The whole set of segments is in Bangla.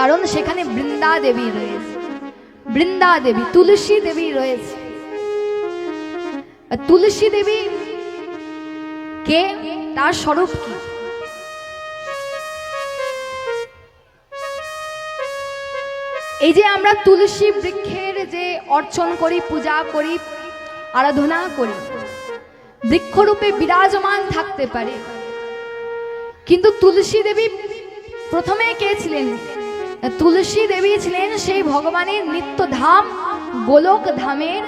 কারণ সেখানে বৃন্দা দেবী রয়েছে। বৃন্দা দেবী তুলসী দেবী রয়েছে। তুলসী দেবী কে? তার স্বরূপ কি? এই যে আমরা তুলসী বৃক্ষের যে অর্চন করি, পূজা করি, আরাধনা করি, বৃক্ষরূপে বিরাজমান থাকতে পারে। কিন্তু তুলসী দেবী প্রথমে কে ছিলেন? তুলসী দেবী ছিলেন সেই ভগবানের নিত্যধাম, গোলক ধামের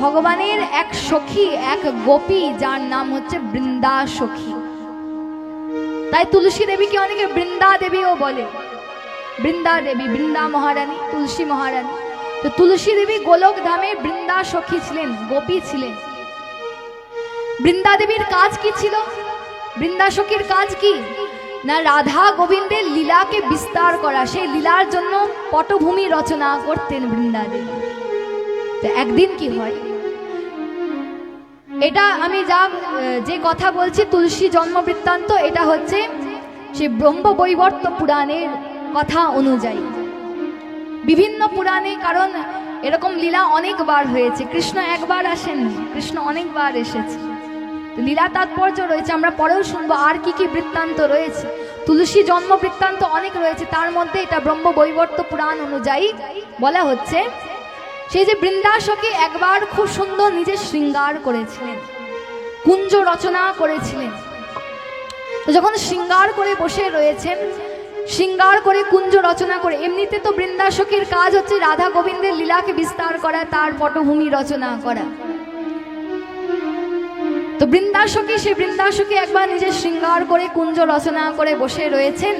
ভগবানের এক সখী, এক গোপী, যার নাম হচ্ছে বৃন্দা সখী তাই তুলসী দেবীকে অনেকে বৃন্দা দেবীও বলে। বৃন্দা দেবী, বৃন্দা মহারানী, তুলসী মহারানী। তো তুলসী দেবী গোলক ধামে বৃন্দা সখী ছিলেন, গোপী ছিলেন। বৃন্দা দেবীর কাজ কি ছিল? বৃন্দা সখীর কাজ কি? না রাধা গোবিন্দের লীলাকে বিস্তার করা, সেই লীলার জন্য পটভূমি রচনা করতেন বৃন্দা দেবী তো একদিন কি হয়? এটা আমি যা, যে কথা বলছি, তুলসী জন্ম বৃত্তান্ত, এটা হচ্ছে সে ব্রহ্ম বৈবর্ত পুরাণের কথা অনুযায়ী। বিভিন্ন পুরাণে, কারণ এরকম লীলা অনেকবার হয়েছে। কৃষ্ণ একবার আসেননি, কৃষ্ণ অনেকবার এসেছে। লীলা তাৎপর্য রয়েছে, আমরা পরেও শুনব আর কি কি বৃত্তান্ত রয়েছে। তুলসী জন্ম বৃত্তান্ত অনেক রয়েছে, তার মধ্যে এটা ব্রহ্ম বৈবর্ত পুরাণ অনুযায়ী বলা হচ্ছে। সেই যে বৃন্দাসকে একবার খুব সুন্দর নিজে শৃঙ্গার করেছিলেন, কুঞ্জ রচনা করেছিলেন। যখন শৃঙ্গার করে বসে রয়েছেন, শৃঙ্গার করে কুঞ্জ রচনা করে, এমনিতে তো বৃন্দাসকের কাজ হচ্ছে রাধা গোবিন্দের লীলাকে বিস্তার করা, তার পটভূমি রচনা করা। তো বৃন্দাসকে, সেই বৃন্দাসকে একবার নিজের শৃঙ্গার করে কুঞ্জ রচনা করে বসে রয়েছেন।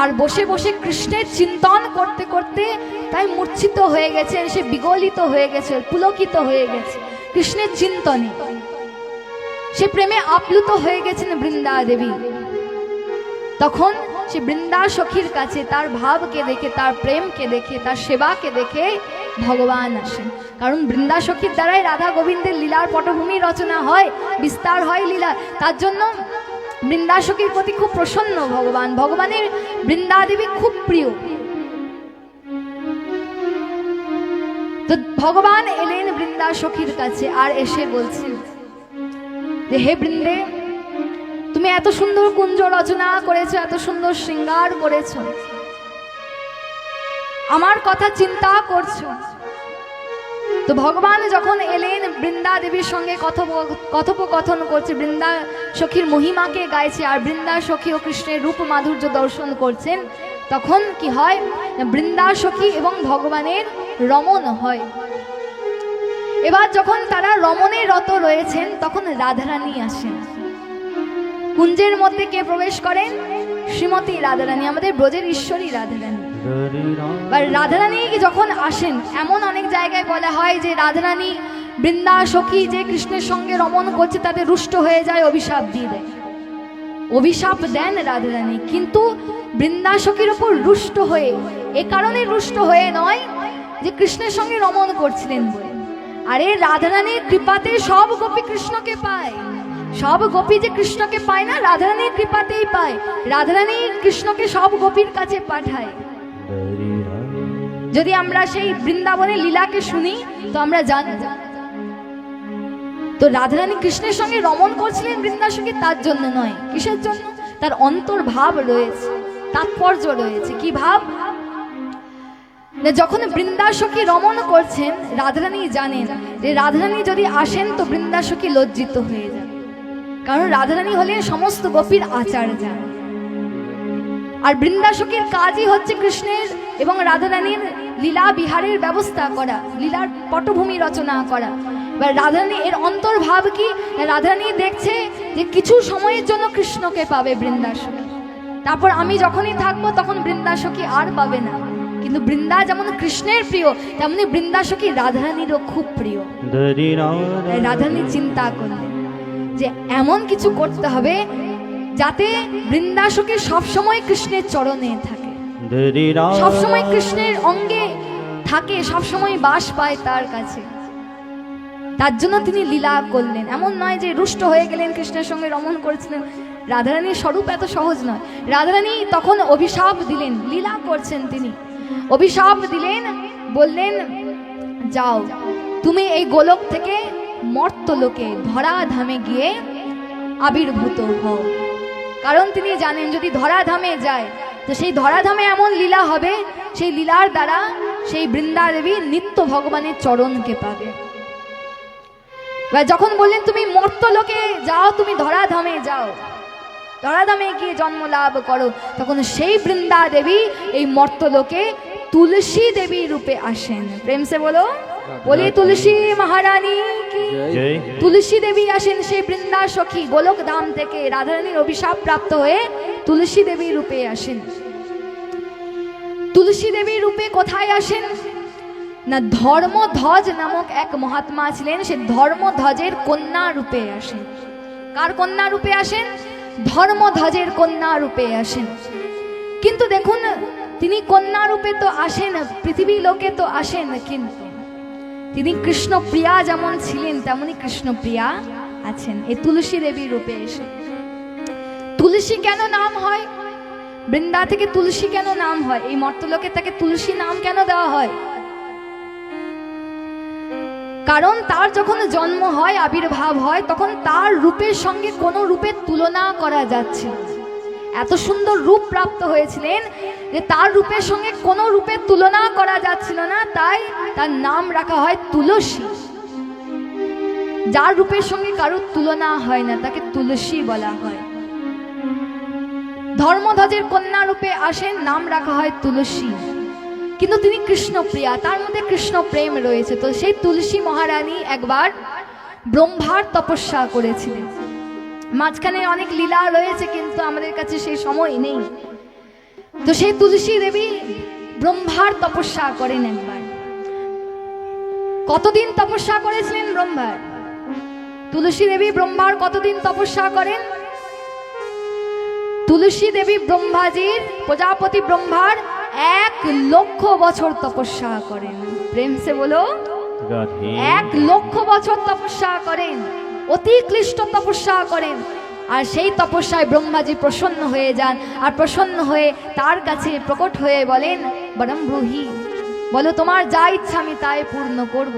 আর বসে বসে কৃষ্ণের চিন্তন করতে করতে তাই মূর্ছিত হয়ে গেছেন, সে বিগলিত হয়ে গেছে, পুলকিত হয়ে গেছে, কৃষ্ণের চিন্তনে। সে প্রেমে আপ্লুত হয়ে গেছেন বৃন্দা দেবী তখন সে বৃন্দা সখীর কাছে তার ভাবকে দেখে, তার প্রেমকে দেখে, তার সেবাকে দেখে ভগবান আসেন। কারণ বৃন্দা সখীর দ্বারাই রাধা গোবিন্দের লীলার পটভূমি রচনা হয়, বিস্তার হয় লীলা তার জন্য বৃন্দা সখীর প্রতি খুব প্রসন্ন ভগবান। ভগবানের বৃন্দা দেবী খুব প্রিয়। তো ভগবান এলেন বৃন্দা সখীর কাছে আর এসে বলছেন, যে হে বৃন্দে, তুমি এত সুন্দর কুঞ্জ রচনা করেছ, এত সুন্দর শৃঙ্গার করেছ। আমার কথা চিন্তা করছ। তো ভগবান যখন এলেন, বৃন্দা দেবীর সঙ্গে কথোপ- কথোপকথন করছে, বৃন্দা সখীর মহিমাকে গাইছে, আর বৃন্দা সখী ও কৃষ্ণের রূপ মাধুর্য দর্শন করছেন, তখন কি হয়? বৃন্দা সখী এবং ভগবানের রমণ হয়। এবার যখন তারা রমণে রত রয়েছেন, তখন রাধারানী আসেন। কুঞ্জের মধ্যে কে প্রবেশ করেন? শ্রীমতী রাধারানী, আমাদের ব্রজের ঈশ্বরী রাধারানী। রাধারানী যখন আসেন, এমন অনেক জায়গায় বলা হয় যে রাধারানী বৃন্দা সখী যে কৃষ্ণের সঙ্গে রমণ করছে তাদের রুষ্ট হয়ে যায় অভিশাপ দিয়ে দেয়। অভিশাপ দেন রাধারানী, কিন্তু বৃন্দা সখীর ওপর রুষ্ট হয়ে, এ কারণে রুষ্ট হয়ে নয় যে কৃষ্ণের সঙ্গে রমণ করছিলেন। বলে আরে রাধারানীর কৃপাতে সব গোপী কৃষ্ণকে পায়। সব গোপী যে কৃষ্ণকে পায় না, রাধারানীর কৃপাতেই পায়। রাধারানী কৃষ্ণকে সব গোপীর কাছে পাঠায়। যদি আমরা সেই বৃন্দাবনের লীলাকে শুনি, তো আমরা জানি। তো রাধারানী কৃষ্ণের সঙ্গে রমণ করছিলেন বৃন্দাসঙ্গে তার জন্য নয়। কিসের জন্য? তার অন্তর্ভাব রয়েছে, তাৎপর্য রয়েছে। কি ভাব? না যখন বৃন্দাসখী রমণ করছেন, রাধারানী জানেন যে রাধারানী যদি আসেন, তো বৃন্দাসখী লজ্জিত হয়ে যান কারণ রাধারানী হলেন সমস্ত গোপীর আচার্যা। আর বৃন্দাসখীর কাজই হচ্ছে কৃষ্ণের এবং রাধারানীর লীলা বিহারের ব্যবস্থা করা লীলার পটভূমি রচনা করা। এবার রাধারানী এর অন্তর্ভাব কি? রাধারানী দেখছে যে কিছু সময়ের জন্য কৃষ্ণকে পাবে বৃন্দাসখী তারপর আমি যখনই থাকব তখন বৃন্দাসখী আর পাবে না। কিন্তু বৃন্দা যেমন কৃষ্ণের প্রিয় তেমনি বৃন্দাসখী রাধারানীরও খুব প্রিয়। রাধারানী চিন্তা করলেন যে এমন কিছু করতে হবে যাতে বৃন্দাসকে সবসময় কৃষ্ণের চরণে থাকে। সবসময় কৃষ্ণের অঙ্গে থাকে সবসময় বাস পায় তার কাছে। তার জন্য তিনি লীলা করলেন। এমন নয় যে রুষ্ট হয়ে গেলেন কৃষ্ণের সঙ্গে রমণ করেছিলেন। রাধারানীর স্বরূপ এত সহজ নয়। রাধারানী তখন অভিশাপ দিলেন লীলা করছেন তিনি। অভিশাপ দিলেন বললেন যাও তুমি এই গোলক থেকে মর্তলোকে ধরাধামে গিয়ে আবির্ভূত হও। কারণ তিনি জানেন যদি ধরাধামে যায়, তো সেই ধরাধামে এমন লীলা হবে, সেই লীলার দ্বারা সেই বৃন্দা দেবী নিত্য ভগবানের চরণকে পাবে। যখন বললেন, তুমি মর্তলোকে যাও, তুমি ধরাধামে যাও, ধরাধামে গিয়ে জন্ম লাভ করো, তখন সেই বৃন্দা দেবী এই মর্তলোকে তুলসী দেবী রূপে আসেন। প্রেমসে বলো। বলি তুলসী মহারানী কি? তুলসী দেবী আসেন সেই বৃন্দা সখী গোলক ধাম থেকে। রাধারানীর অভিশাপ প্রাপ্ত হয়ে তুলসী দেবী রূপে আসেন। তুলসী দেবী রূপে কোথায় আসেন? না ধর্মধ্বজ নামক এক মহাত্মা ছিলেন সে ধর্মধ্বজের কন্যা রূপে আসেন। কার কন্যা রূপে আসেন? ধর্মধ্বজের কন্যা রূপে আসেন। কিন্তু দেখুন তিনি কন্যা রূপে তো আসেন পৃথিবী লোকে তো আসেন কিন্তু। তিনি কৃষ্ণপ্রিয়া যেমন ছিলেন, তেমনি কৃষ্ণপ্রিয়া আছেন। এই তুলসী দেবী রূপে এসে। তুলসী কেন নাম হয়? বৃন্দা থেকে তুলসী কেন নাম হয়? এই মর্তলোকে তাকে তুলসী নাম কেন দেওয়া হয়? কারণ তার যখন জন্ম হয়, আবির্ভাব হয়, তখন তার রূপের সঙ্গে কোনো রূপের তুলনা করা যাচ্ছে না। এত সুন্দর রূপ প্রাপ্ত হয়েছিলেন যে তার রূপের সঙ্গে কোনো রূপের তুলনা করা যাচ্ছিল না, তাই তার নাম রাখা হয় তুলসী। যার রূপের সঙ্গে কারোর তুলনা হয় না, তাকে তুলসী বলা হয়। ধর্মধ্বজের কন্যা রূপে আসেন, নাম রাখা হয় তুলসী। কিন্তু তিনি কৃষ্ণপ্রিয়া, তার মধ্যে কৃষ্ণ প্রেম রয়েছে। তো সেই তুলসী মহারানী একবার ব্রহ্মার তপস্যা করেছিলেন। মাঝখানে অনেক লীলা রয়েছে কিন্তু আমাদের কাছে সেই সময় নেই। তো সেই তুলসী দেবী ব্রহ্মার তপস্যা করেন একবার। কতদিন তপস্যা করেছিলেন ব্রহ্মার? তুলসী দেবী ব্রহ্মার কতদিন তপস্যা করেন? তুলসী দেবী ব্রহ্মাজির প্রজাপতি ব্রহ্মার এক লক্ষ বছর তপস্যা করেন। প্রেম সে বলো এক লক্ষ বছর তপস্যা করেন। অতি ক্লিষ্ট তপস্যা করেন। আর সেই তপস্যায় ব্রহ্মাজি প্রসন্ন হয়ে যান। আর প্রসন্ন হয়ে তার কাছে প্রকট হয়ে বলেন বরম বলো তোমার যা ইচ্ছা আমি তাই পূর্ণ করব।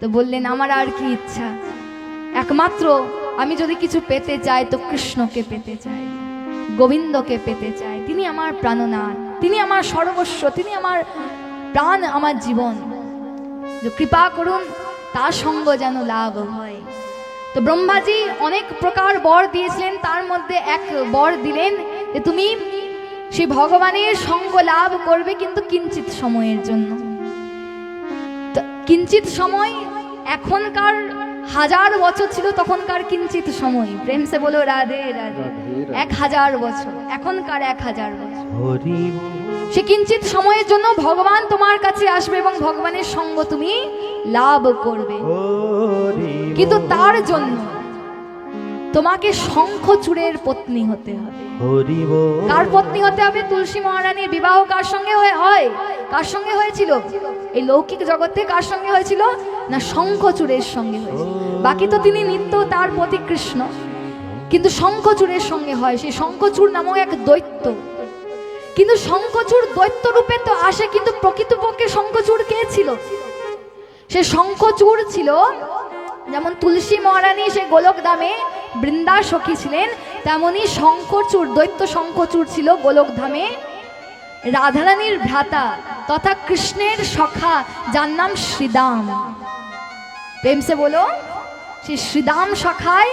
তো বললেন, আমার আর কি ইচ্ছা? একমাত্র আমি যদি কিছু পেতে চাই তো কৃষ্ণকে পেতে চাই, গোবিন্দকে পেতে চাই। তিনি আমার প্রাণনাথ, তিনি আমার সর্বস্ব, তিনি আমার প্রাণ, আমার জীবন। কৃপা করুন, তার সঙ্গ যেন লাভ হয়। তো ব্রহ্মাজি অনেক প্রকার বর দিয়েছিলেন তার মধ্যে এক বর দিলেন যে তুমি সেই ভগবানের সঙ্গ লাভ করবে কিন্তু কিঞ্চিত সময়ের জন্য। তো কিঞ্চিত সময় এখনকার হাজার বছর ছিল তখনকার কিঞ্চিত সময়। প্রেম সে বলো রাধে রাধে। এক হাজার বছর এখনকার এক হাজার বছর। সে কিঞ্চিত সময়ের জন্য ভগবান তোমার কাছে আসবে এবং ভগবানের সঙ্গ তুমি লাভ করবে। কিন্তু তার জন্য তোমাকে শঙ্খ শঙ্খচূড়ের পত্নী হতে হবে। কার পত্নী হতে হবে? তুলসী মহারানীর বিবাহ কার সঙ্গে হয়ে- হয়? কার সঙ্গে হয়েছিল? এই লৌকিক জগতে কার সঙ্গে হয়েছিল? না শঙ্খচূড়ের সঙ্গে হয়েছিল। বাকি তো তিনি নিত্য তার পতি কৃষ্ণ। কিন্তু শঙ্খ শঙ্খচূড়ের সঙ্গে হয়। সেই শঙ্খচূড় নামক এক দৈত্য। কিন্তু শঙ্খচূড় দৈত্য রূপে তো আসে, কিন্তু প্রকৃতপক্ষে শঙ্খচূড় কে ছিল? সে শঙ্খচূড় ছিল যেমন তুলসী মহারানী, সে গোলক ধামে বৃন্দা সখী ছিলেন, তেমনি শঙ্করচূড় দৈত্য শঙ্করচূড় ছিল গোলক ধামে রাধারানীর ভ্রাতা তথা কৃষ্ণের সখা, যার নাম শ্রীদাম। প্রেমসে বলো, সে শ্রীদাম সখায়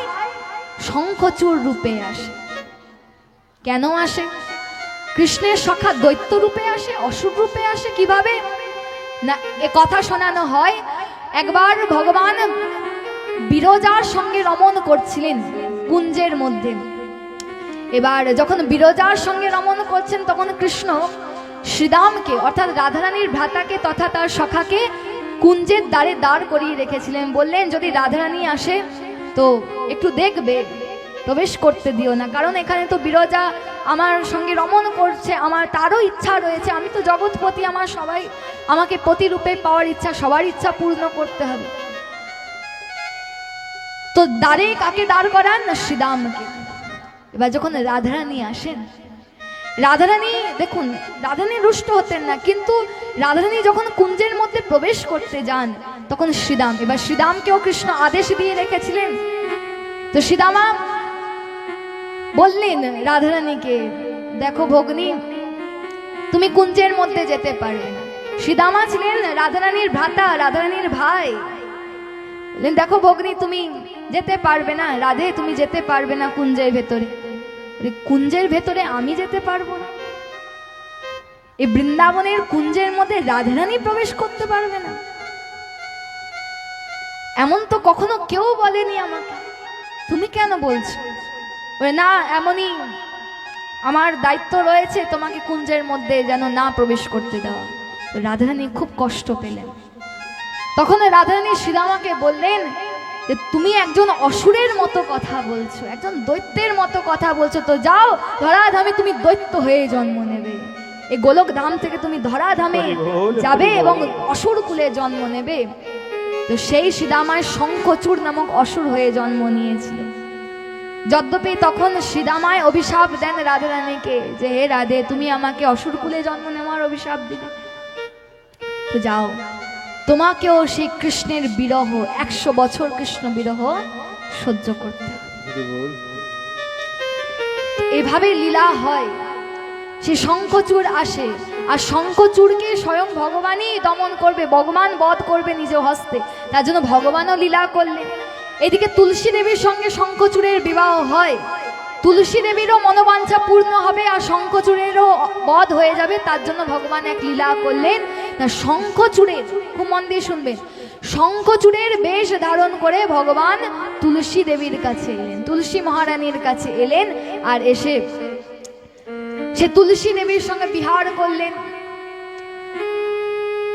শঙ্খচূড় রূপে আসে। কেন আসে? কৃষ্ণের সখা দৈত্য রূপে আসে, অসুর রূপে আসে, কীভাবে? না, এ কথা শোনানো হয়, একবার ভগবান বিরজার সঙ্গে রমণ করছিলেন কুঞ্জের মধ্যে। এবার যখন বিরজার সঙ্গে রমণ করছেন, তখন কৃষ্ণ শ্রীদামকে অর্থাৎ রাধারানীর ভ্রাতাকে তথা তার সখাকে কুঞ্জের দ্বারে দাঁড় করিয়ে রেখেছিলেন। বললেন, যদি রাধারানী আসে, তো একটু দেখবে। প্রবেশ করতে দিও না। কারণ এখানে তো বিরজা আমার সঙ্গে রমণ করছে, আমার তারও ইচ্ছা রয়েছে। আমি তো জগৎপতি আমার সবাই, আমাকে প্রতিরূপে পাওয়ার ইচ্ছা, সবার ইচ্ছা পূর্ণ করতে হবে। তো দাঁড়ে কাকে দাঁড় করান? না শ্রীদামকে এবার যখন রাধারানী আসেন, রাধারানী, দেখুন, রাধারানী রুষ্ট হতেন না, কিন্তু রাধারানী যখন কুঞ্জের মধ্যে প্রবেশ করতে যান, তখন শ্রীদাম এবার শ্রীদামকেও কৃষ্ণ আদেশ দিয়ে রেখেছিলেন। তো শ্রীদামা বললেন, রাধারানীকে, দেখো ভগ্নী, তুমি কুঞ্জের মধ্যে যেতে পারবে না শ্রীদামা ছিলেন রাধারানীর ভ্রাতা, রাধারানীর ভাই। দেখো ভগ্নী, তুমি যেতে পারবে না, রাধে, তুমি যেতে পারবে না কুঞ্জের ভেতরে। কুঞ্জের ভেতরে আমি যেতে পারব না। এই বৃন্দাবনের কুঞ্জের মধ্যে রাধারানী প্রবেশ করতে পারবে না। এমন তো কখনো কেউ বলেনি আমাকে। তুমি কেন বলছো? বলে, না এমনই আমার দায়িত্ব রয়েছে তোমাকে কুঞ্জের মধ্যে যেন না প্রবেশ করতে দেওয়া। তো রাধারানী খুব কষ্ট পেলেন। তখন রাধারানী শ্রীরামাকে বললেন যে তুমি একজন অসুরের মতো কথা বলছো একজন দৈত্যের মতো কথা বলছো। তো যাও ধরাধামে তুমি দৈত্য হয়ে জন্ম নেবে। এই গোলক ধাম থেকে তুমি ধরাধামে যাবে এবং অসুর কুলে জন্ম নেবে। তো সেই শ্রীরামায় শঙ্খচূড় নামক অসুর হয়ে জন্ম নিয়েছিল। যদ্যপি তখন শ্রীরামায় অভিশাপ দেন রাধারানীকে যে, হে রাধে, তুমি আমাকে অসুর কুলে জন্ম নেওয়ার অভিশাপ দিলে। তো যাও, তোমাকেও সেই কৃষ্ণের বিরহ, একশো বছর কৃষ্ণ বিরহ সহ্য করতে এভাবে লীলা হয়। সে শঙ্খচূড় আসে, আর শঙ্খচূড়কে স্বয়ং ভগবানই দমন করবে, ভগবান বধ করবে নিজ হস্তে। তার জন্য ভগবানও লীলা করলেন। এদিকে তুলসী দেবীর সঙ্গে শঙ্খচূড়ের বিবাহ হয়। তুলসী দেবীরও মনোবাঞ্ছা পূর্ণ হবে আর শঙ্খচূড়েরও বধ হয়ে যাবে। তার জন্য ভগবান এক লীলা করলেন। না শঙ্খচূড়ের খুব মন দিয়ে শুনবেন। শঙ্খচূড়ের বেশ ধারণ করে ভগবান তুলসী দেবীর কাছে এলেন, তুলসী মহারানীর কাছে এলেন আর এসে সে তুলসী দেবীর সঙ্গে বিহার করলেন।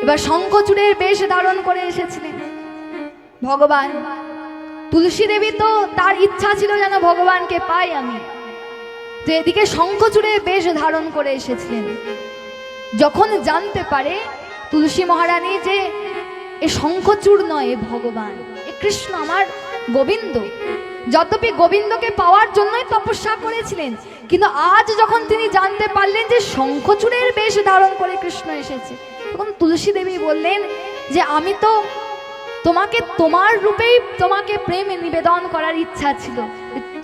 এবার শঙ্খচূড়ের বেশ ধারণ করে এসেছিলেন ভগবান। তুলসী দেবী তো তার ইচ্ছা ছিল যেন ভগবানকে পাই আমি। তো এদিকে শঙ্খচূড়ের বেশ ধারণ করে এসেছিলেন। যখন জানতে পারে তুলসী মহারানী যে এ শঙ্খচূড় নয় এ ভগবান, এ কৃষ্ণ আমার গোবিন্দ। যদ্যপি গোবিন্দকে পাওয়ার জন্যই তপস্যা করেছিলেন, কিন্তু আজ যখন তিনি জানতে পারলেন যে শঙ্খচূড়ের বেশ ধারণ করে কৃষ্ণ এসেছে, তখন তুলসী দেবী বললেন যে, আমি তো তোমাকে তোমার রূপেই তোমাকে প্রেম নিবেদন করার ইচ্ছা ছিল।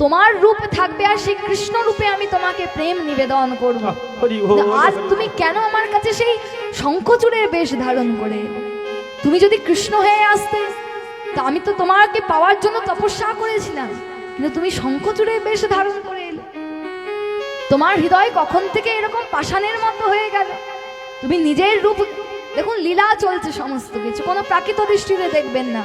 তোমার রূপ থাকবে আর সেই কৃষ্ণ রূপে আমি তোমাকে প্রেম নিবেদন করব। আজ তুমি কেন আমার কাছে সেই শঙ্খচূড়ের বেশ ধারণ করে? তুমি যদি কৃষ্ণ হয়ে আসতে তা আমি তো তোমাকে পাওয়ার জন্য তপস্যা করেছিলাম। কিন্তু তুমি শঙ্খচূড়ের বেশ ধারণ করে এলে। তোমার হৃদয় কখন থেকে এরকম পাষাণের মতো হয়ে গেল? তুমি নিজের রূপ দেখুন, লীলা চলছে সমস্ত কিছু। কোনো প্রাকৃত দৃষ্টিতে দেখবেন না।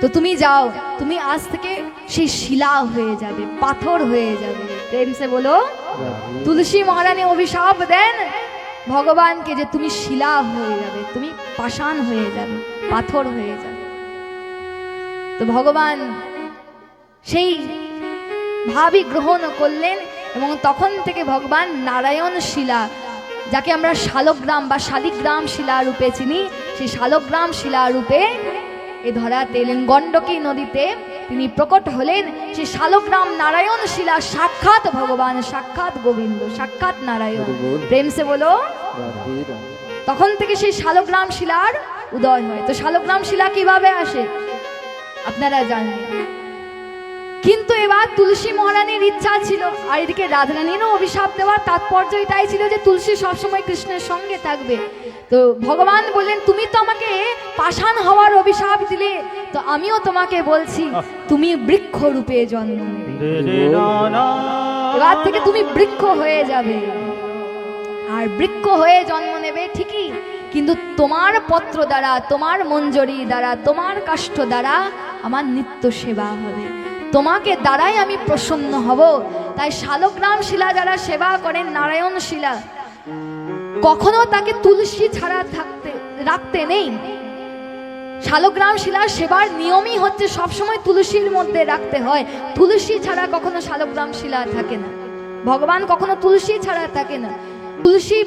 তো তুমি যাও, তুমি আজ থেকে সেই শিলা হয়ে যাবে, পাথর হয়ে যাবে। প্রেম সে বলো, তুলসী মহারানী অভিশাপ দেন ভগবানকে যে তুমি শিলা হয়ে যাবে, তুমি পাষাণ হয়ে যাবে, পাথর হয়ে যাবে। তো ভগবান সেই ভাবই গ্রহণ করলেন এবং তখন থেকে ভগবান নারায়ণ শিলা যাকে আমরা শালগ্রাম বা শালিগ্রাম শিলা রূপে চিনি সেই শালগ্রাম শিলা রূপে এ ধরা এলেন গণ্ডকী নদীতে তিনি প্রকট হলেন। সেই শালগ্রাম নারায়ণ শিলা সাক্ষাৎ ভগবান সাক্ষাৎ গোবিন্দ সাক্ষাৎ নারায়ণ। প্রেম সে বলো। তখন থেকে সেই শালগ্রাম শিলার উদয় হয়। তো শালগ্রাম শিলা কীভাবে আসে? আপনারা জানেন। কিন্তু এবার তুলসী মহারানীর ইচ্ছা ছিল। আর এদিকে রাধারানীরও অভিশাপ দেওয়ার তাৎপর্য এটাই ছিল যে তুলসী সবসময় কৃষ্ণের সঙ্গে থাকবে। তো ভগবান বললেন তুমি তো আমাকে পাষাণ হওয়ার অভিশাপ দিলে। তো আমিও তোমাকে বলছি তুমি বৃক্ষ রূপে জন্ম নেবে। এবার থেকে তুমি বৃক্ষ হয়ে যাবে। আর বৃক্ষ হয়ে জন্ম নেবে ঠিকই কিন্তু তোমার পত্র দ্বারা তোমার মঞ্জরি দ্বারা তোমার কাষ্ঠ দ্বারা আমার নিত্য সেবা হবে। তোমাকে দ্বারাই আমি প্রসন্ন হব। তাই শালগ্রাম শিলা যারা সেবা করেন, নারায়ণ শিলা, কখনো তাকে তুলসী ছাড়া থাকতে, রাখতে নেই। শালগ্রাম শিলার সেবার নিয়মই হচ্ছে সবসময় তুলসীর মধ্যে রাখতে হয়। তুলসী ছাড়া কখনো শালগ্রাম শিলা থাকে না। ভগবান কখনো তুলসী ছাড়া থাকে না। তুলসী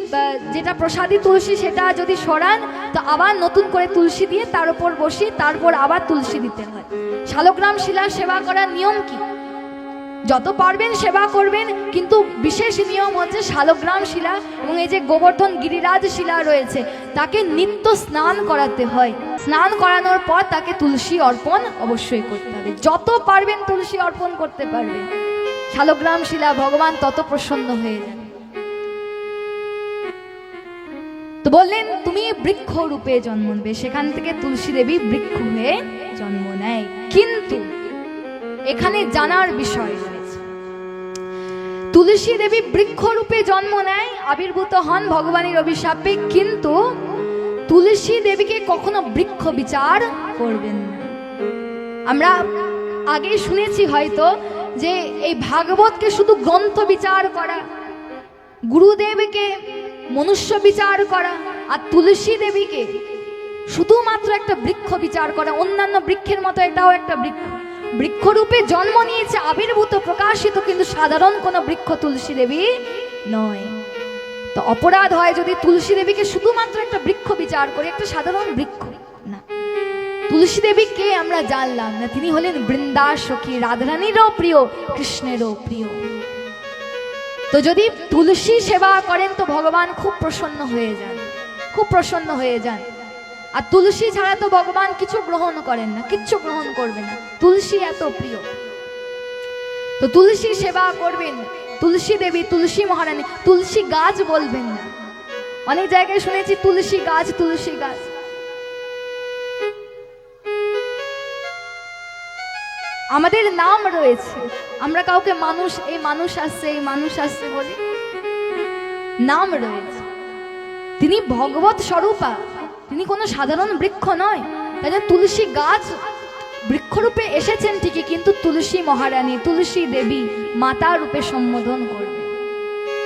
যেটা প্রসাদী তুলসী সেটা যদি সরান, তো আবার নতুন করে তুলসী দিয়ে তার উপর বসি তারপর আবার তুলসী দিতে হয়। শালগ্রাম শিলার সেবা করার নিয়ম কি? যত পারবেন সেবা করবেন, কিন্তু বিশেষ নিয়ম হচ্ছে শালগ্রাম শিলা এবং এই যে গোবর্ধন গিরিরাজ শিলা রয়েছে, তাকে নিত্য স্নান করাতে হয়। স্নান করানোর পর তাকে তুলসী অর্পণ অবশ্যই করতে হবে। যত পারবেন তুলসী অর্পণ করতে পারবেন। শালগ্রাম শিলা ভগবান তত প্রসন্ন হয়ে যান। তো বললেন, তুমি বৃক্ষ রূপে জন্ম নেবে। সেখান থেকে তুলসী দেবী বৃক্ষ হয়ে জন্ম নেয়। কিন্তু এখানে জানার বিষয় রয়েছে। তুলসী দেবী বৃক্ষ রূপে জন্ম নেয়, আবির্ভূত হন ভগবানের অভিশাপে, কিন্তু তুলসী দেবীকে কখনো বৃক্ষ বিচার করবেন না। আমরা আগে শুনেছি হয়তো যে এই ভাগবতকে শুধু গ্রন্থ বিচার করা, গুরুদেবকে মনুষ্য বিচার করা আর তুলসী দেবীকে শুধুমাত্র একটা বৃক্ষ বিচার করা, অন্যান্য বৃক্ষের মতো এটাও একটা বৃক্ষ। বৃক্ষরূপে জন্ম নিয়েছে, আবির্ভূত, প্রকাশিত, কিন্তু সাধারণ কোনো বৃক্ষ তুলসী দেবী নয়। তো অপরাধ হয় যদি তুলসী দেবীকে শুধুমাত্র একটা বৃক্ষ বিচার করি, একটা সাধারণ বৃক্ষ। না। তুলসী দেবী কে আমরা জানলাম না, তিনি হলেন বৃন্দাসখী, রাধারানীরও প্রিয়, কৃষ্ণেরও প্রিয়। তো যদি তুলসী সেবা করেন তো ভগবান খুব প্রসন্ন হয়ে যান, খুব প্রসন্ন হয়ে যান। আর তুলসী ছাড়া তো ভগবান কিছু গ্রহণ করেন না, কিচ্ছু গ্রহণ করবে না। তুলসী এত প্রিয়। তো তুলসী সেবা করবেন, তুলসী দেবী, তুলসী মহারানী, তুলসী গাছ বলবেন না। অনেক জায়গায় শুনেছি, তুলসী গাছ তুলসী গাছ। আমাদের নাম রয়েছে। আমরা কাউকে মানুষ, এই মানুষ আসছে, এই মানুষ আসছে বলি। নাম রয়েছে। তিনি ভগবত স্বরূপা। তিনি কোনো সাধারণ বৃক্ষ নয়। তাই তুলসী গাছ বৃক্ষরূপে এসেছেন ঠিকই, কিন্তু তুলসী মহারানী, তুলসী দেবী মাতা রূপে সম্বোধন করবে।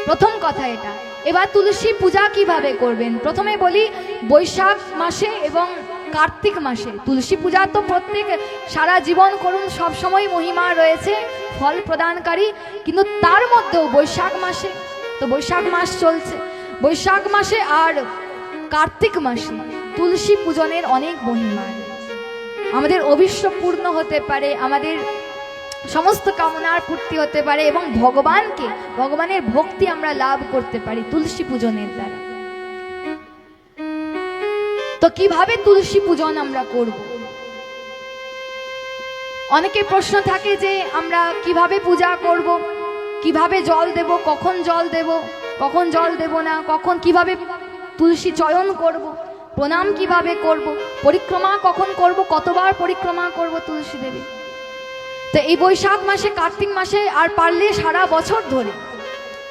প্রথম কথা এটা। এবার তুলসী পূজা কীভাবে করবেন? প্রথমে বলি বৈশাখ মাসে এবং কার্তিক মাসে। তুলসী পূজা তো প্রত্যেক সারা জীবন করুন, সব সময় মহিমা রয়েছে, ফল প্রদানকারী। কিন্তু তার মধ্যেও বৈশাখ মাসে, তো বৈশাখ মাস চলছে। বৈশাখ মাসে আর কার্তিক মাসে তুলসী পূজনের অনেক মহিমা আমাদের অভিষ্ট পূর্ণ হতে পারে, আমাদের সমস্ত কামনার পূর্তি হতে পারে এবং ভগবানকে, ভগবানের ভক্তি আমরা লাভ করতে পারি তুলসী পূজনের দ্বারা। তো কীভাবে তুলসী পূজন আমরা করব? অনেকে প্রশ্ন থাকে যে আমরা কীভাবে পূজা করব? কীভাবে জল দেব? কখন জল দেব? কখন জল দেব না? কখন কীভাবে তুলসী চয়ন করব? প্রণাম কীভাবে করব? পরিক্রমা কখন করব? কতবার পরিক্রমা করব তুলসী দেবী? তো এই বৈশাখ মাসে, কার্তিক মাসে আর পারলে সারা বছর ধরে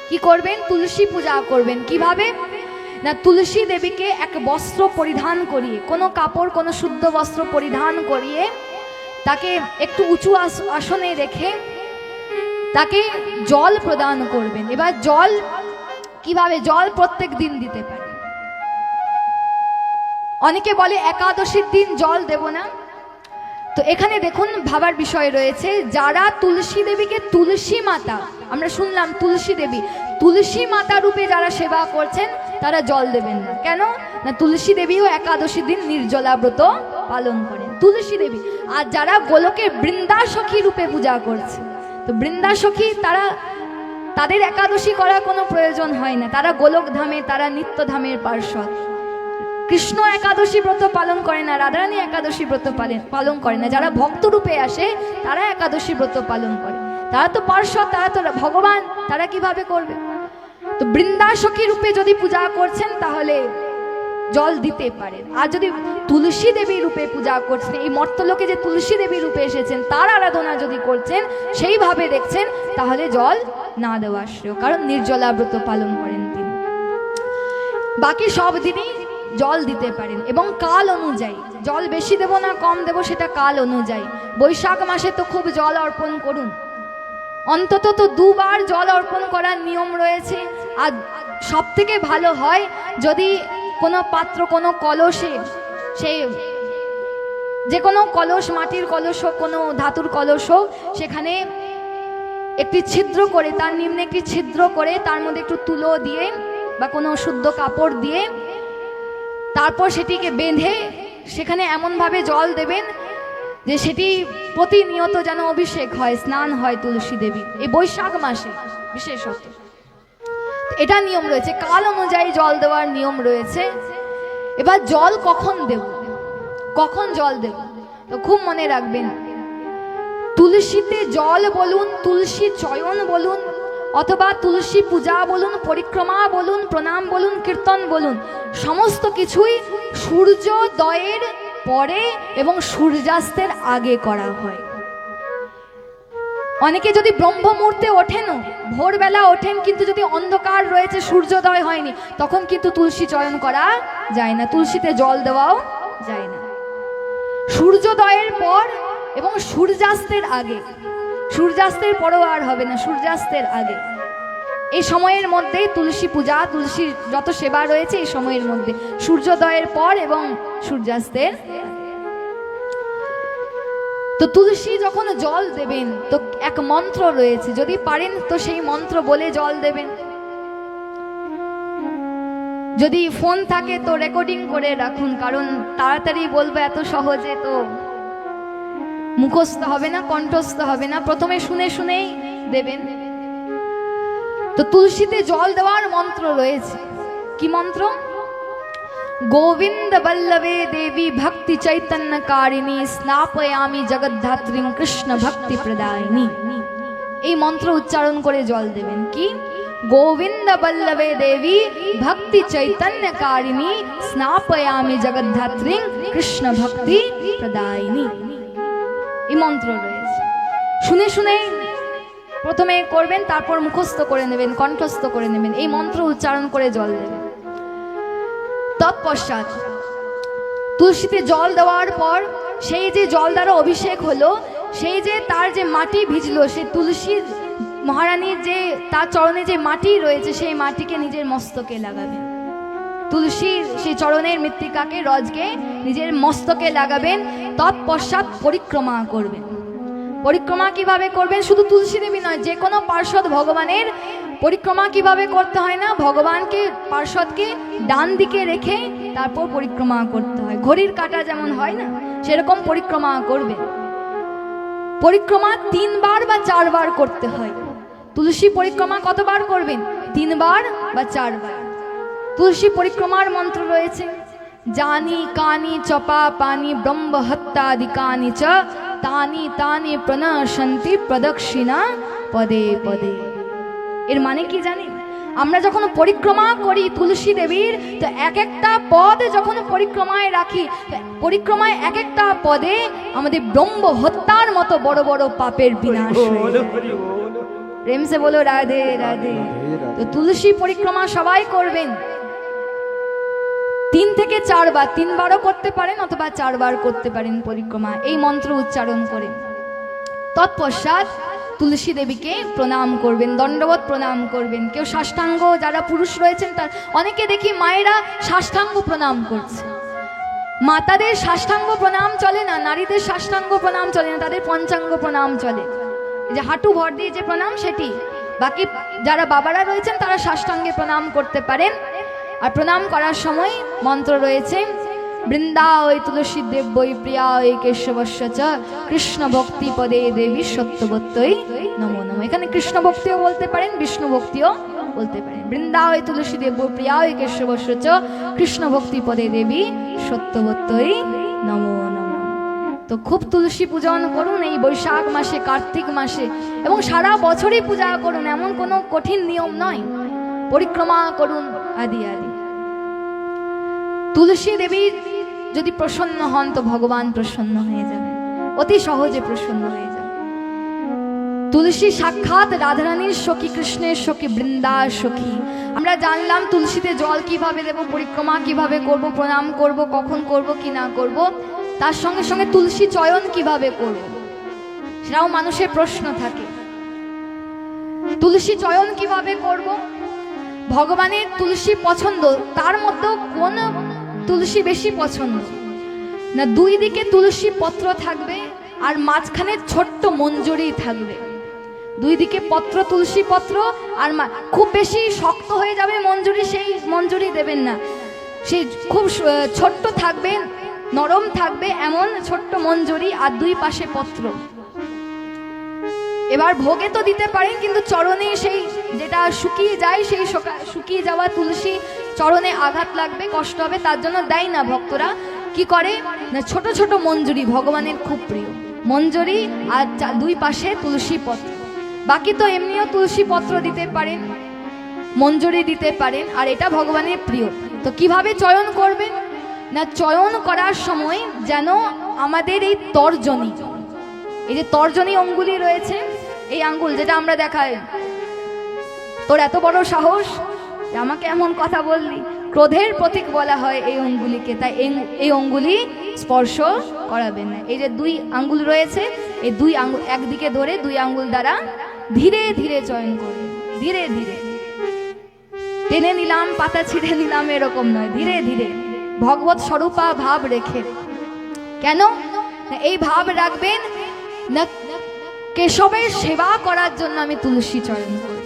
কি করবেন? তুলসী পূজা করবেন। কীভাবে? না তুলসী দেবীকে এক বস্ত্র পরিধান করিয়ে কোনো কাপড়, কোনো শুদ্ধ বস্ত্র পরিধান করিয়ে তাকে একটু উঁচু আস- আসনে রেখে তাকে জল প্রদান করবেন। এবার জল কীভাবে? জল প্রত্যেক দিন দিতে পারে। অনেকে বলে একাদশীর দিন জল দেব না। তো এখানে দেখুন ভাবার বিষয় রয়েছে। যারা তুলসী দেবীকে তুলসী মাতা, আমরা শুনলাম তুলসী দেবী, তুলসী মাতা রূপে যারা সেবা করছেন, তারা জল দেবেন না। কেন? না তুলসী দেবীও একাদশী দিন নির্জলা ব্রত পালন করেন। তুলসী দেবী, আর যারা গোলকের বৃন্দাসখী রূপে পূজা করছে, তো বৃন্দাসখী তারা, তাদের একাদশী করার কোনো প্রয়োজন হয় না। তারা গোলক ধামে, তারা নিত্যধামের পার্শ্বদ। কৃষ্ণ একাদশী ব্রত পালন করে না, রাধারানী একাদশী ব্রত পালন পালন করে না। যারা ভক্ত রূপে আসে, তারা একাদশী ব্রত পালন করে। তারা তো পার্শ্বদ, তারা তো ভগবান, তারা কীভাবে করবে? তো বৃন্দাসখী রূপে যদি পূজা করছেন, তাহলে জল দিতে পারেন। আর যদি তুলসী দেবী রূপে পূজা করছেন, এই মর্তলোকে যে তুলসী দেবী রূপে এসেছেন, তার আরাধনা যদি করছেন, সেইভাবে দেখছেন, তাহলে জল না দেওয়া শ্রেয় কারণ নির্জলা ব্রত পালন করেন তিনি। বাকি সব দিনই জল দিতে পারেন এবং কাল অনুযায়ী, জল বেশি দেব না কম দেব সেটা কাল অনুযায়ী। বৈশাখ মাসে তো খুব জল অর্পণ করুন। অন্তত তো দুবার জল অর্পণ করার নিয়ম রয়েছে। আর সব থেকে ভালো হয়, যদি কোনো পাত্র, কোনো কলসে, সে যে কোনো কলস, মাটির কলস হোক, কোনো ধাতুর কলস হোক, সেখানে একটি ছিদ্র করে, তার নিম্নে একটি ছিদ্র করে, তার মধ্যে একটু তুলো দিয়ে বা কোনো শুদ্ধ কাপড় দিয়ে তারপর সেটিকে বেঁধে সেখানে এমনভাবে জল দেবেন যে সেটি প্রতিনিয়ত যেন অভিষেক হয়, স্নান হয় তুলসী দেবী। এই বৈশাখ মাসে বিশেষত। এটা নিয়ম রয়েছে, কাল অনুযায়ী জল দেওয়ার নিয়ম রয়েছে। এবার জল কখন দেব? কখন জল দেব? তো খুব মনে রাখবেন, তুলসীতে জল বলুন, তুলসী চয়ন বলুন অথবা তুলসী পূজা বলুন, পরিক্রমা বলুন, প্রণাম বলুন, কীর্তন বলুন, সমস্ত কিছুই সূর্যোদয়ের পরে এবং সূর্যাস্তের আগে করা হয়। অনেকে যদি ব্রহ্ম মুহূর্তে ওঠেনও, ভোরবেলা ওঠেন কিন্তু যদি অন্ধকার রয়েছে, সূর্যোদয় হয়নি, তখন কিন্তু তুলসী চয়ন করা যায় না, তুলসীতে জল দেওয়াও যায় না। সূর্যোদয়ের পর এবং সূর্যাস্তের আগে। সূর্যাস্তের পরও আর হবে না, সূর্যাস্তের আগে। এই সময়ের মধ্যে তুলসী পূজা, তুলসীর যত সেবা রয়েছে এই সময়ের মধ্যে, সূর্যোদয়ের পর এবং সূর্যাস্তের তো তুলসী যখন জল দেবেন, তো এক মন্ত্র রয়েছে, যদি পারেন তো সেই মন্ত্র বলে জল দেবেন। যদি ফোন থাকে তো রেকর্ডিং করে রাখুন, কারণ তাড়াতাড়ি বলব এত সহজে তো মুখস্থ হবে না, কণ্ঠস্থ হবে না। প্রথমে শুনে শুনেই দেবেন। তো তুলসীতে জল দেওয়ার মন্ত্র রয়েছে। কি মন্ত্র? গোবিন্দ বল্লভে দেবী ভক্তি চৈতন্য কারিণী, স্নাপয়ামি জগদ্ধাত্রী কৃষ্ণ ভক্তি প্রদায়িনী। এই মন্ত্র উচ্চারণ করে জল দেবেন। কি? গোবিন্দ বল্লভে দেবী ভক্তি চৈতন্য কারিণী, স্নাপয়ামি জগদ্ধাত্রী কৃষ্ণ ভক্তি প্রদায়িনী। এই মন্ত্র রয়েছে। শুনে শুনে প্রথমে করবেন, তারপর মুখস্থ করে নেবেন, কণ্ঠস্থ করে নেবেন। এই মন্ত্র উচ্চারণ করে জল দেবেন। তৎপশ্চাৎ তুলসীতে জল দেওয়ার পর সেই যে জল দ্বারা অভিষেক হলো, সেই যে তার যে মাটি ভিজলো, সে তুলসীর মহারানীর যে, তার চরণে যে মাটি রয়েছে, সেই মাটিকে নিজের মস্তকে লাগাবেন। তুলসীর সেই চরণের মৃত্তিকাকে, রজকে নিজের মস্তকে লাগাবেন, তৎপশ্চাৎ পরিক্রমা করবেন। পরিক্রমা কীভাবে করবেন? শুধু তুলসী দেবী নয় যে কোনো পার্শ্বদ ভগবানের পরিক্রমা কীভাবে করতে হয় না? ভগবানকে, পার্শ্বদকে ডান দিকে রেখে তারপর পরিক্রমা করতে হয়। ঘড়ির কাটা যেমন হয় না, সেরকম পরিক্রমা করবে। পরিক্রমা তিনবার বা চারবার করতে হয়। তুলসী পরিক্রমা কতবার করবেন? তিনবার বা চারবার। তুলসী পরিক্রমার মন্ত্র রয়েছে। জানি কানি চপা পানি ব্রহ্ম হত্যাদিকানি চ তানি তানি প্রণশন্তি প্রদক্ষিণা পদে পদে। এর মানে কি জানেন আমরা যখন পরিক্রমা করি তুলসী দেবীর তো এক একটা পদ যখন পরিক্রমায় রাখি পরিক্রমায় এক একটা পদে আমাদের ব্রহ্ম হত্যার মতো বড় বড় পাপের বিনাশ হয়ে যায়। প্রেম সে বলো রাধে রাধে। তো তুলসী পরিক্রমা সবাই করবেন। তিন থেকে চারবার, তিনবারও করতে পারেন অথবা চারবার করতে পারেন পরিক্রমা। এই মন্ত্র উচ্চারণ করে। তৎপশ্চাৎ তুলসী দেবীকে প্রণাম করবেন দণ্ডবোধ প্রণাম করবেন। কেউ সাষ্টাঙ্গ, যারা পুরুষ রয়েছেন, তার অনেকে দেখি মায়েরা সাষ্টাঙ্গ প্রণাম করছে। মাতাদের সাষ্টাঙ্গ প্রণাম চলে না, নারীদের সাষ্টাঙ্গ প্রণাম চলে না, তাদের পঞ্চাঙ্গ প্রণাম চলে। যে হাঁটু ভর দিয়ে যে প্রণাম, সেটি। বাকি যারা বাবারা রয়েছেন, তারা সাষ্টাঙ্গে প্রণাম করতে পারেন। আর প্রণাম করার সময় মন্ত্র রয়েছে বৃন্দা ওই তুলসী দেব্যই প্রিয়া ওই কেশবস্য চ কৃষ্ণ ভক্তি পদে দেবী সত্যবত্যই নমো নম। এখানে কৃষ্ণ ভক্তিও বলতে পারেন, বিষ্ণু ভক্তিও বলতে পারেন। বৃন্দা ওই তুলসী দেব্য প্রিয়া ওই কেশবস্য চ কৃষ্ণ ভক্তি পদে দেবী সত্যবত্যই নমো নমো। তো খুব তুলসী পূজন করুন এই বৈশাখ মাসে, কার্তিক মাসে, এবং সারা বছরই পূজা করুন, এমন কোনো কঠিন নিয়ম নয়। পরিক্রমা করুন, আদি আদি। তুলসী দেবী যদি প্রসন্ন হন, তো ভগবান প্রসন্ন হয়ে যাবে অতি সহজে প্রসন্ন হয়ে যাবে তুলসী সাক্ষাৎ রাধারানীর সখী, কৃষ্ণের সখী, বৃন্দার সখী। আমরা জানলাম তুলসীতে জল কীভাবে দেব, পরিক্রমা কীভাবে করব, প্রণাম করব, কখন করব, কি না করব। তার সঙ্গে সঙ্গে তুলসী চয়ন কীভাবে করব, সেটাও মানুষের প্রশ্ন থাকে। তুলসী চয়ন কীভাবে করব? ভগবানের তুলসী পছন্দ, তার মধ্যেও কোন তুলসী বেশি পছন্দ। না দুই দিকে তুলসী পত্র থাকবে আর মাঝখানে ছোট্ট মঞ্জুরি থাকবে। দুই দিকে পত্র, তুলসী পত্র আর খুব বেশি শক্ত হয়ে যাবে মঞ্জুরি, সেই মঞ্জুরি দেবেন না। সেই খুব ছোট্ট থাকবে, নরম থাকবে এমন ছোট্ট মঞ্জুরি আর দুই পাশে পত্র। এবার ভোগে তো দিতে পারেন, কিন্তু চরণে সেই যেটা শুকিয়ে যায়, সেই শোকা- শুকিয়ে যাওয়া তুলসী চরণে আঘাত লাগবে, কষ্ট হবে, তার জন্য দেয় না ভক্তরা। কি করে? না, ছোট ছোট মঞ্জুরি ভগবানের খুব প্রিয়। মঞ্জুরি আর দুই পাশে তুলসী পত্র। বাকি তো এমনিও তুলসী পত্র দিতে পারেন, মঞ্জুরি দিতে পারেন, আর এটা ভগবানের প্রিয়। তো কীভাবে চয়ন করবেন? না, চয়ন করার সময় যেন আমাদের এই তর্জনী, এই যে তর্জনী অঙ্গুলি রয়েছে, এই আঙ্গুল যেটা আমরা দেখাই। তোর এত বড় সাহস? আমাকে এমন কথা বললি। ক্রোধের প্রতীক বলা হয় এই অঙ্গুলিকে, তাই এই অঙ্গুলি স্পর্শ করাবে না এই যে দুই আঙ্গুল রয়েছে, এই দুই আঙ্গুল একদিকে ধরে দুই আঙ্গুল দ্বারা ধীরে ধীরে চয়ন করবেন ধীরে ধীরে। টেনে নিলাম, পাতা ছিঁড়ে নিলাম, এরকম নয়। ধীরে ধীরে। ভগবত স্বরূপা ভাব রেখে। কেন? এই ভাব রাখবেন, না, কেশবের সেবা করার জন্য আমি তুলসী চয়ন করেছি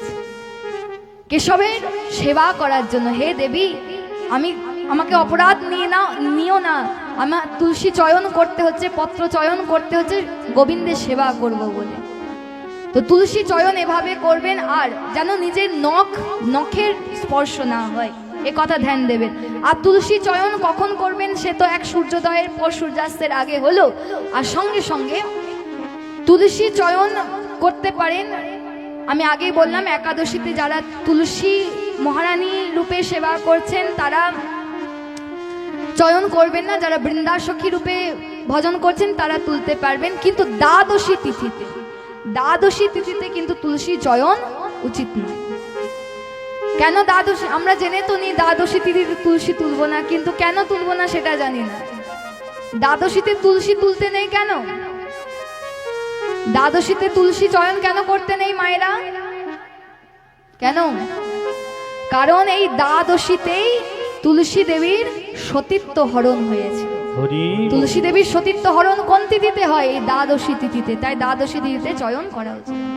কেশবের সেবা করার জন্য, হে দেবী, আমি আমাকে অপরাধ নিয়ে না নিও না। আমার তুলসী চয়ন করতে হচ্ছে, পত্র চয়ন করতে হচ্ছে, গোবিন্দের সেবা করব বলে। তো তুলসী চয়ন এভাবে করবেন আর যেন নিজের নখ, নখের স্পর্শ না হয়। এ কথা ধ্যান দেবেন। আর তুলসী চয়ন কখন করবেন, সে তো এক সূর্যোদয়ের পর সূর্যাস্তের আগে হলো। আর সঙ্গে সঙ্গে তুলসী চয়ন করতে পারেন আমি আগেই বললাম, একাদশীতে যারা তুলসী মহারানী রূপে সেবা করছেন, তারা চয়ন করবেন না। যারা বৃন্দাসখী রূপে ভজন করছেন, তারা তুলতে পারবেন। কিন্তু দ্বাদশী তিথিতে দ্বাদশী তিথিতে কিন্তু তুলসী চয়ন উচিত নয়। কেন দ্বাদশী? আমরা জেনে তো নি দ্বাদশী তিথিতে তুলসী তুলবো না, কিন্তু কেন তুলবো না সেটা জানি না। দ্বাদশীতে তুলসী তুলতে নেই কেন? দ্বাদশীতে তুলসী চয়ন কেন করতে নেই মায়েরা? কেন? কারণ এই দ্বাদশীতেই তুলসী দেবীর সতীত্ব হরণ হয়েছে। তুলসী দেবীর সতীত্ব হরণ কোন তিথিতে হয়? এই দ্বাদশী তিথিতে। তাই দ্বাদশী তিথিতে চয়ন করা উচিত।